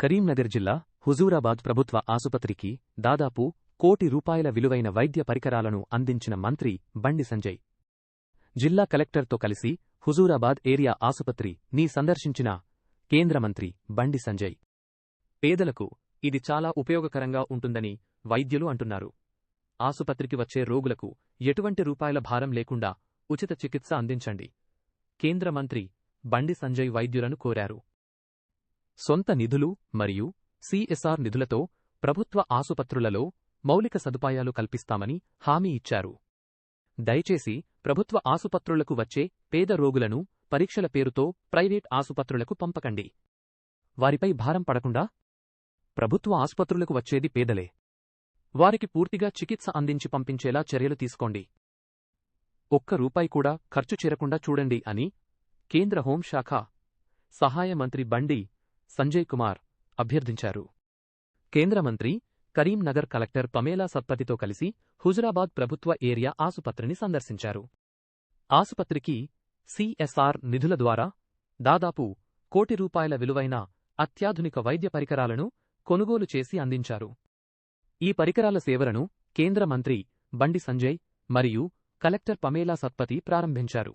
కరీంనగర్ జిల్లా హుజూరాబాద్ ప్రభుత్వ ఆసుపత్రికి దాదాపు కోటి రూపాయల విలువైన వైద్య పరికరాలను అందించిన మంత్రి బండి సంజయ్. జిల్లా కలెక్టర్తో కలిసి హుజూరాబాద్ ఏరియా ఆసుపత్రి ని సందర్శించిన కేంద్ర మంత్రి బండి సంజయ్. పేదలకు ఇది చాలా ఉపయోగకరంగా ఉంటుందని వైద్యులు అంటున్నారు. ఆసుపత్రికి వచ్చే రోగులకు ఎటువంటి రూపాయల భారం లేకుండా ఉచిత చికిత్స అందించండి. కేంద్ర మంత్రి బండి సంజయ్ వైద్యులను కోరారు. సొంత నిధులు మరియు సిఎస్ఆర్ నిధులతో ప్రభుత్వ ఆసుపత్రులలో మౌలిక సదుపాయాలు కల్పిస్తామని హామీ ఇచ్చారు. దయచేసి ప్రభుత్వ ఆసుపత్రులకు వచ్చే పేద రోగులను పరీక్షల పేరుతో ప్రైవేట్ ఆసుపత్రులకు పంపకండి. వారిపై భారం పడకుండా ప్రభుత్వ ఆసుపత్రులకు వచ్చేది పేదలే. వారికి పూర్తిగా చికిత్స అందించి పంపించేలా చర్యలు తీసుకోండి. ఒక్క రూపాయి కూడా ఖర్చు చేరకుండా చూడండి అని కేంద్ర హోంశాఖ సహాయ మంత్రి బండి సంజయ్ కుమార్ అభ్యర్థించారు. కేంద్ర మంత్రి కరీంనగర్ కలెక్టర్ పమేలా సత్పతితో కలిసి హుజురాబాద్ ప్రభుత్వ ఏరియా ఆసుపత్రిని సందర్శించారు. ఆసుపత్రికి సిఎస్ఆర్ నిధుల ద్వారా దాదాపు కోటి రూపాయల విలువైన అత్యాధునిక వైద్య పరికరాలను కొనుగోలు చేసి అందించారు. ఈ పరికరాల సేవలను కేంద్ర మంత్రి బండి సంజయ్ మరియు కలెక్టర్ పమేలా సత్పతి ప్రారంభించారు.